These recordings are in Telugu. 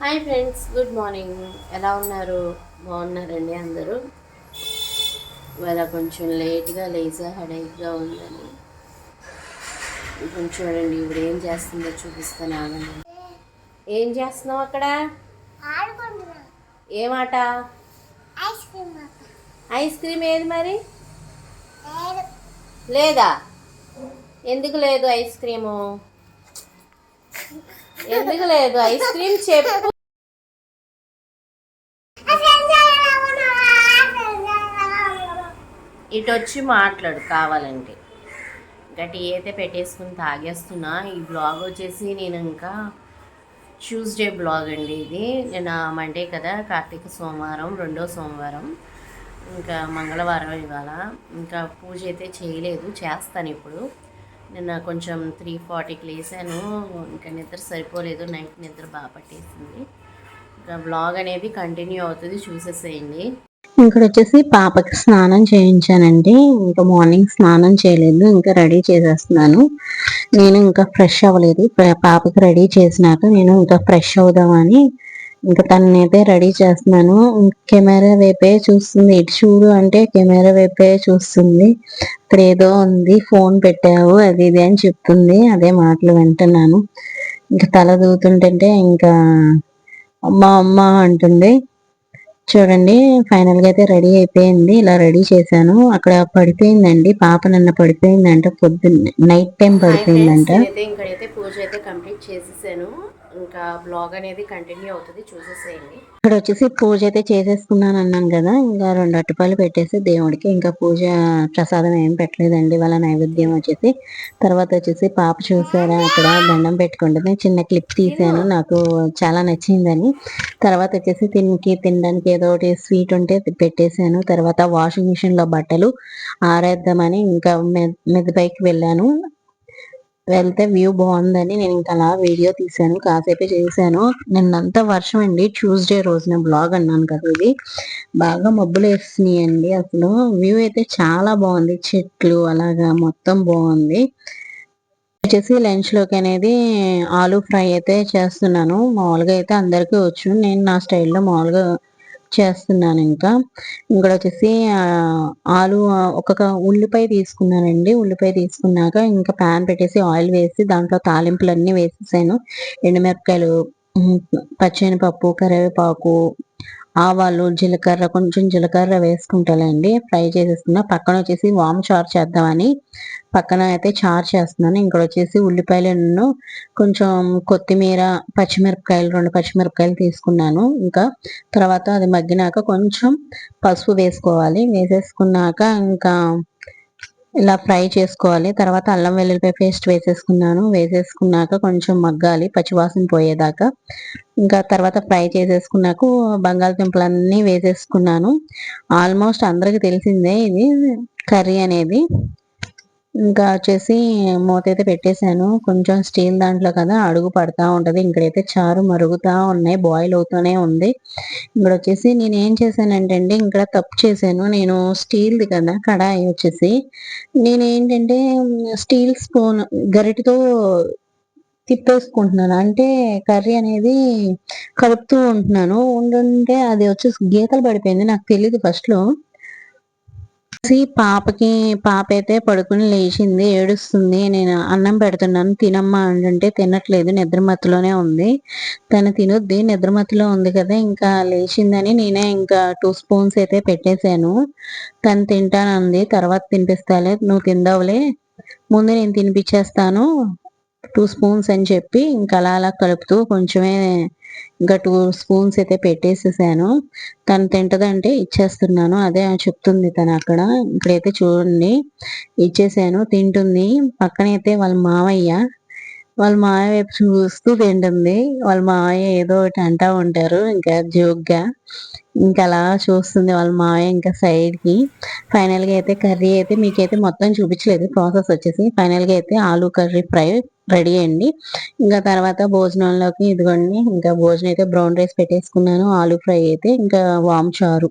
Hi friends good morning. ఎలా ఉన్నారు? బాగున్నారండి అందరూ? ఇవాళ కొంచెం లేట్గా లేజా హెడేక్గా ఉందని. కొంచెం చూడండి ఇప్పుడు ఏం చేస్తుందో చూపిస్తాను ఆగండి. ఏం చేస్తున్నావు అక్కడ? ఆడుకుంటున్నా. ఏం ఆట ఐస్ క్రీమ్ ఏది మరి? లేదా? ఎందుకు లేదు ఐస్ క్రీము? ఎందుకు లేదు? ఐస్ క్రీమ్ చెప్పు. ఇటు వచ్చి మాట్లాడు కావాలంటే. ఇంకా టీ అయితే పెట్టేసుకుని తాగేస్తున్నా ఈ బ్లాగ్ వచ్చేసి నేను ఇంకా ట్యూస్డే బ్లాగ్ అండి ఇది. నేను మండే కదా కార్తీక సోమవారం రెండో సోమవారం. ఇంకా మంగళవారం ఇవాళ. ఇంకా పూజ అయితే చేయలేదు చేస్తాను ఇప్పుడు. నిన్న కొంచెం త్రీ ఫార్టీకి లేసాను. ఇంకా నిద్ర సరిపోలేదు. నైట్ నిద్ర బాగా పట్టేసింది. ఇంకా బ్లాగ్ అనేది కంటిన్యూ అవుతుంది. చూసేసేయండి. ఇక్కడ వచ్చేసి పాపకి స్నానం చేయించానండి. ఇంకా మార్నింగ్ స్నానం చేయలేదు. ఇంకా రెడీ చేసేస్తున్నాను. నేను ఇంకా ఫ్రెష్ అవ్వలేదు. పాపకి రెడీ చేసినాక నేను ఇంకా ఫ్రెష్ అవుదామని ఇంకా తననైతే రెడీ చేస్తున్నాను. కెమెరా వైపే చూస్తుంది. ఇటు చూడు అంటే కెమెరా వైపే చూస్తుంది. ఇక్కడ ఏదో ఉంది. ఫోన్ పెట్టావు. అది ఇది అని చెప్తుంది. అదే మాటలు వింటున్నాను. ఇంకా తల దూతుంటే ఇంకా అమ్మ అమ్మ అంటుంది. చూడండి ఫైనల్గా అయితే రెడీ అయిపోయింది. ఇలా రెడీ చేశాను. అక్కడ పడిపోయిందండి. పాప నన్ను పడిపోయిందంట. పొద్దున్న నైట్ టైం పడిపోయిందంట. పూజ అయితే కంప్లీట్ చేసేసాను. ఇంకా బ్లాగ్ అనేది కంటిన్యూ అవుతుంది చూసేసేయండి. ఇక్కడ వచ్చేసి పూజ అయితే చేసేసుకున్నాను అన్నాను కదా ఇంకా రెండు అట్టుపాలు పెట్టేసి దేవుడికి ఇంకా పూజ ప్రసాదం ఏం పెట్టలేదండి వాళ్ళ నైవేద్యం వచ్చేసి. తర్వాత వచ్చేసి పాప చూసారా అక్కడ దండం పెట్టుకుంటుంది. చిన్న క్లిప్ తీసాను నాకు చాలా నచ్చిందని. తర్వాత వచ్చేసి తినికి తినడానికి ఏదో ఒకటి స్వీట్ ఉంటే పెట్టేశాను. తర్వాత వాషింగ్ మిషన్లో బట్టలు ఆరేద్దామని ఇంకా మె- మెద్ద పైకి వెళ్ళాను. వెళ్తే వ్యూ బాగుందని నేను ఇంకా అలా వీడియో తీశాను కాసేపే చేశాను. నిన్నంతా వర్షం అండి. ట్యూస్డే రోజున బ్లాగ్ అన్నాను కదా ఇది. బాగా మబ్బులు వేస్తున్నాయి అండి అసలు. వ్యూ అయితే చాలా బాగుంది. చెట్లు అలాగా మొత్తం బాగుంది. వచ్చేసి లంచ్లోకి అనేది ఆలూ ఫ్రై అయితే చేస్తున్నాను. మామూలుగా అయితే అందరికీ వచ్చు. నేను నా స్టైల్లో మామూలుగా చేస్తున్నాను ఇంకా. ఇక్కడ వచ్చేసి ఆలు ఒక ఒక్కొక్క ఉల్లిపాయ తీసుకున్నానండి. ఉల్లిపాయ తీసుకున్నాక ఇంకా ప్యాన్ పెట్టేసి ఆయిల్ వేసి దాంట్లో తాలింపులు అన్ని వేసేసాను. ఎండుమిరపకాయలు ఉమ్, కరివేపాకు ఆవాలు జీలకర్ర కొంచెం జీలకర్ర వేసుకుంటానండి. ఫ్రై చేసేసుకున్నా పక్కన వచ్చేసి వామ్ చారు చేద్దామని. పక్కన అయితే చారు చేస్తున్నాను. ఇక్కడ వచ్చేసి ఉల్లిపాయలను కొంచెం కొత్తిమీర పచ్చిమిరపకాయలు రెండు పచ్చిమిరపకాయలు తీసుకున్నాను. ఇంకా తర్వాత అది మగ్గినాక కొంచెం పసుపు వేసుకోవాలి. వేసేసుకున్నాక ఇంకా ఇలా ఫ్రై చేసుకోవాలి. తర్వాత అల్లం వెల్లుల్లిపాయ పేస్ట్ వేసేసుకున్నాను. వేసేసుకున్నాక కొంచెం మగ్గాలి పచ్చివాసన పోయేదాకా. ఇంకా తర్వాత ఫ్రై చేసేసుకున్నాక బంగాళదుంపలన్నీ వేసేసుకున్నాను. ఆల్మోస్ట్ అందరికి తెలిసిందే ఇది కర్రీ అనేది. ఇంకా వచ్చేసి మూత అయితే పెట్టేశాను. కొంచెం స్టీల్ దాంట్లో కదా అడుగు పడతా ఉంటుంది. ఇక్కడైతే చారు మరుగుతా ఉన్నాయి. బాయిల్ అవుతూనే ఉంది. ఇక్కడ వచ్చేసి నేను ఏం చేశానంటే అండి ఇక్కడ తప్పు చేశాను. నేను స్టీల్ది కదా కడాయి వచ్చేసి. నేను ఏంటంటే స్టీల్ స్పూన్ గరిటతో తిప్పేసుకుంటున్నాను. అంటే కర్రీ అనేది కలుపుతూ ఉంటున్నాను. ఉండుంటే అది వచ్చేసి గీతలు పడిపోయింది. నాకు తెలియదు ఫస్ట్లో. లో పాపకి పాప అయితే పడుకుని లేచింది ఏడుస్తుంది. నేను అన్నం పెడుతున్నాను తినమ్మా అంటే తినట్లేదు నిద్రమత్తులోనే ఉంది. తను తినొద్ది నిద్రమత్తులో ఉంది కదా ఇంకా లేచిందని నేనే ఇంకా టూ స్పూన్స్ అయితే పెట్టేశాను. తను తింటానంది తర్వాత తినిపిస్తాలే నువ్వు తిందావులే. ముందు నేను తినిపించేస్తాను టూ స్పూన్స్ అని చెప్పి ఇంకా అలా అలా కలుపుతూ కొంచెమే ఇంకా టూ స్పూన్స్ అయితే పెట్టేసేసాను. తను తింటదంటే ఇచ్చేస్తున్నాను. అదే చెప్తుంది తను అక్కడ. ఇక్కడైతే చూడండి. ఇచ్చేసాను. తింటుంది. పక్కనైతే వాళ్ళ మావయ్య. వాళ్ళ మావయ్య వైపు చూస్తూ తింటుంది. వాళ్ళ మావయ్య ఏదో ఒకటి అంటా ఉంటారు. ఇంకా జోక్గా. ఇంకా అలా చూస్తుంది వాళ్ళ మావయ్య ఇంకా సైడ్కి ఫైనల్గా అయితే కర్రీ అయితే మీకైతే మొత్తం చూపించలేదు. ప్రాసెస్ వచ్చేసి ఫైనల్గా అయితే ఆలూ కర్రీ ఫ్రై రెడీ అండి ఇంకా తర్వాత భోజనంలోకి ఇదిగోండి ఇంకా భోజనం అయితే బ్రౌన్ రైస్ పెట్టేసుకున్నాను. ఆలూ ఫ్రై అయితే ఇంకా వామ్ చారు.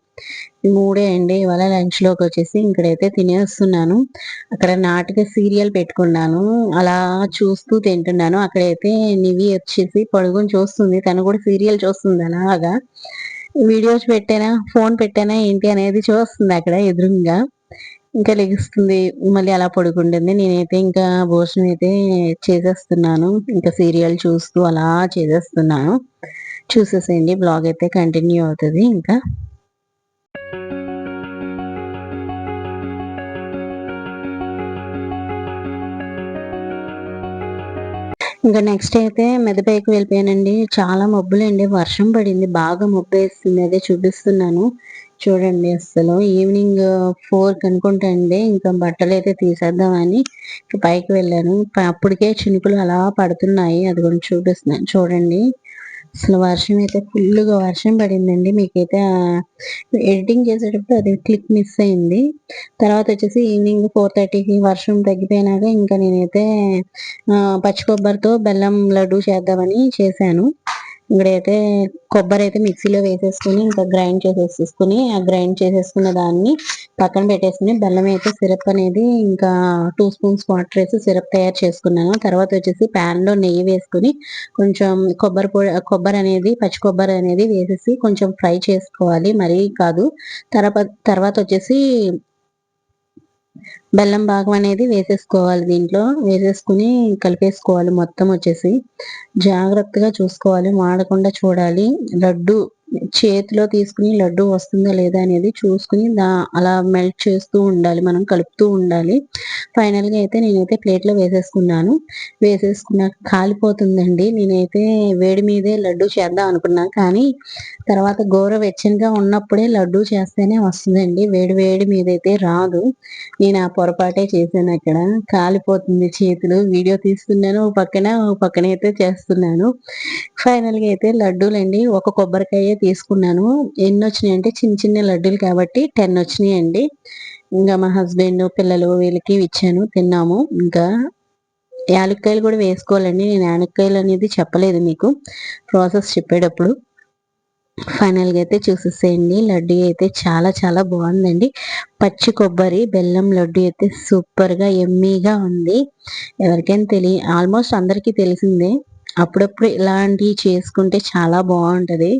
ఈ మూడే అండి. ఇవాళ లంచ్లోకి వచ్చేసి ఇక్కడైతే తినేస్తున్నాను. అక్కడ నాటిక సీరియల్ పెట్టుకున్నాను. అలా చూస్తూ తింటున్నాను. అక్కడైతే నివి వచ్చేసి పడుకొని చూస్తుంది. తను కూడా సీరియల్ చూస్తుంది అలాగా. వీడియోస్ పెట్టానా ఫోన్ పెట్టానా ఏంటి అనేది చూస్తుంది అక్కడ ఎదురుగా. ఇంకా లెగుస్తుంది మళ్ళీ అలా పడుకుంటుంది. నేనైతే ఇంకా భోజనం అయితే చేసేస్తున్నాను. ఇంకా సీరియల్ చూస్తూ అలా చేసేస్తున్నాను. చూసేసేయండి బ్లాగ్ అయితే కంటిన్యూ అవుతుంది ఇంకా. ఇంకా నెక్స్ట్ అయితే మెదపైకి వెళ్ళిపోయానండి. చాలా మబ్బులండి. వర్షం పడింది. బాగా మబ్బు వేస్తుంది అదే చూపిస్తున్నాను. చూడండి అసలు ఈవినింగ్ ఫోర్ అనుకుంటా అండి ఇంకా బట్టలు అయితే తీసేద్దామని పైకి వెళ్ళాను. అప్పటికే చినుకులు అలా పడుతున్నాయి. అది కూడా చూపిస్తున్నాను. చూడండి. అసలు వర్షం అయితే ఫుల్గా వర్షం పడిందండి. మీకైతే ఎడిటింగ్ చేసేటప్పుడు అది క్లిక్ మిస్ అయింది. తర్వాత వచ్చేసి ఈవినింగ్ ఫోర్ థర్టీకి వర్షం తగ్గిపోయినాక ఇంకా నేనైతే పచ్చి కొబ్బరితో బెల్లం లడ్డు చేద్దామని చేశాను. ఇక్కడైతే కొబ్బరి అయితే మిక్సీలో వేసేసుకుని ఇంకా గ్రైండ్ చేసేసుకుని ఆ గ్రైండ్ చేసేసుకున్న దాన్ని పక్కన పెట్టేసుకుని బెల్లం అయితే సిరప్ అనేది ఇంకా టూ స్పూన్స్ వాటర్ వేసి సిరప్ తయారు చేసుకున్నాను. తర్వాత వచ్చేసి pan లో నెయ్యి వేసుకుని కొంచెం కొబ్బరి పొడి కొబ్బరి అనేది పచ్చి కొబ్బరి అనేది వేసేసి కొంచెం ఫ్రై చేసుకోవాలి. మరీ కాదు తర్వాత తర్వాత వచ్చేసి బెల్లం భాగం అనేది వేసేసుకోవాలి దీంట్లో. వేసేసుకుని కలిపేసుకోవాలి మొత్తం వచ్చేసి. జాగ్రత్తగా చూసుకోవాలి. మాడకుండా చూడాలి. లడ్డు చేతిలో తీసుకుని లడ్డు వస్తుందా లేదా అనేది చూసుకుని దా అలా మెల్ట్ చేస్తూ ఉండాలి. మనం కలుపుతూ ఉండాలి. ఫైనల్గా అయితే నేనైతే ప్లేట్లో వేసేసుకున్నాను. వేసేసుకున్నాక కాలిపోతుందండి. నేనైతే వేడి మీదే లడ్డు చేద్దాం అనుకున్నాను. కానీ తర్వాత గోర వెచ్చనిగా ఉన్నప్పుడే లడ్డు చేస్తేనే వస్తుందండి. వేడి వేడి మీద అయితే రాదు. నేను ఆ పొరపాటే చేశాను అక్కడ. కాలిపోతుంది చేతులు. వీడియో తీస్తున్నాను. ఓ పక్కన ఓ పక్కన అయితే చేస్తున్నాను. ఫైనల్గా అయితే లడ్డూలండి. ఒక కొబ్బరికాయ తీసుకున్నాను ఎన్ని వచ్చినాయి అంటే చిన్న చిన్న లడ్డూలు కాబట్టి టెన్ వచ్చినాయి అండి ఇంకా మా హస్బెండ్ పిల్లలు వీళ్ళకి ఇచ్చాను తిన్నాము. ఇంకా యాలక్కాయలు కూడా వేసుకోవాలండి. నేను యాలక్కాయలు అనేది చెప్పలేదు మీకు. ప్రాసెస్ చెప్పేటప్పుడు. ఫైనల్గా అయితే చూసేసేయండి. లడ్డు అయితే చాలా చాలా బాగుందండి. పచ్చి కొబ్బరి బెల్లం లడ్డు అయితే సూపర్గా ఎమ్మీగా ఉంది. ఎవరికైనా తెలియ ఆల్మోస్ట్ అందరికీ తెలిసిందే. అప్పుడప్పుడు ఇలాంటివి చేసుకుంటే చాలా బాగుంటది.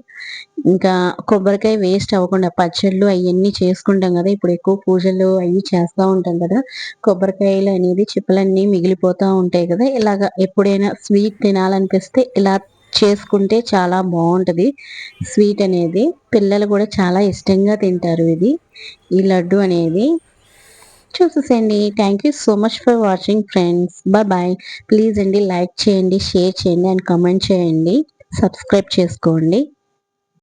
ఇంకా కొబ్బరికాయ వేస్ట్ అవ్వకుండా పచ్చళ్ళు అవన్నీ చేసుకుంటాం కదా ఇప్పుడు ఎక్కువ పూజలు అవి చేస్తూ ఉంటాం కదా కొబ్బరికాయలు అనేది చిప్పలన్నీ మిగిలిపోతూ ఉంటాయి కదా ఇలాగ ఎప్పుడైనా స్వీట్ తినాలనిపిస్తే ఇలా చేసుకుంటే చాలా బాగుంటుంది. స్వీట్ అనేది పిల్లలు కూడా చాలా ఇష్టంగా తింటారు ఇది. ఈ లడ్డు అనేది చూసేసండి thank you so much for watching friends bye bye please అండి లైక్ చేయండి షేర్ చేయండి అండ్ కామెంట్ చేయండి. సబ్స్క్రైబ్ చేసుకోండి.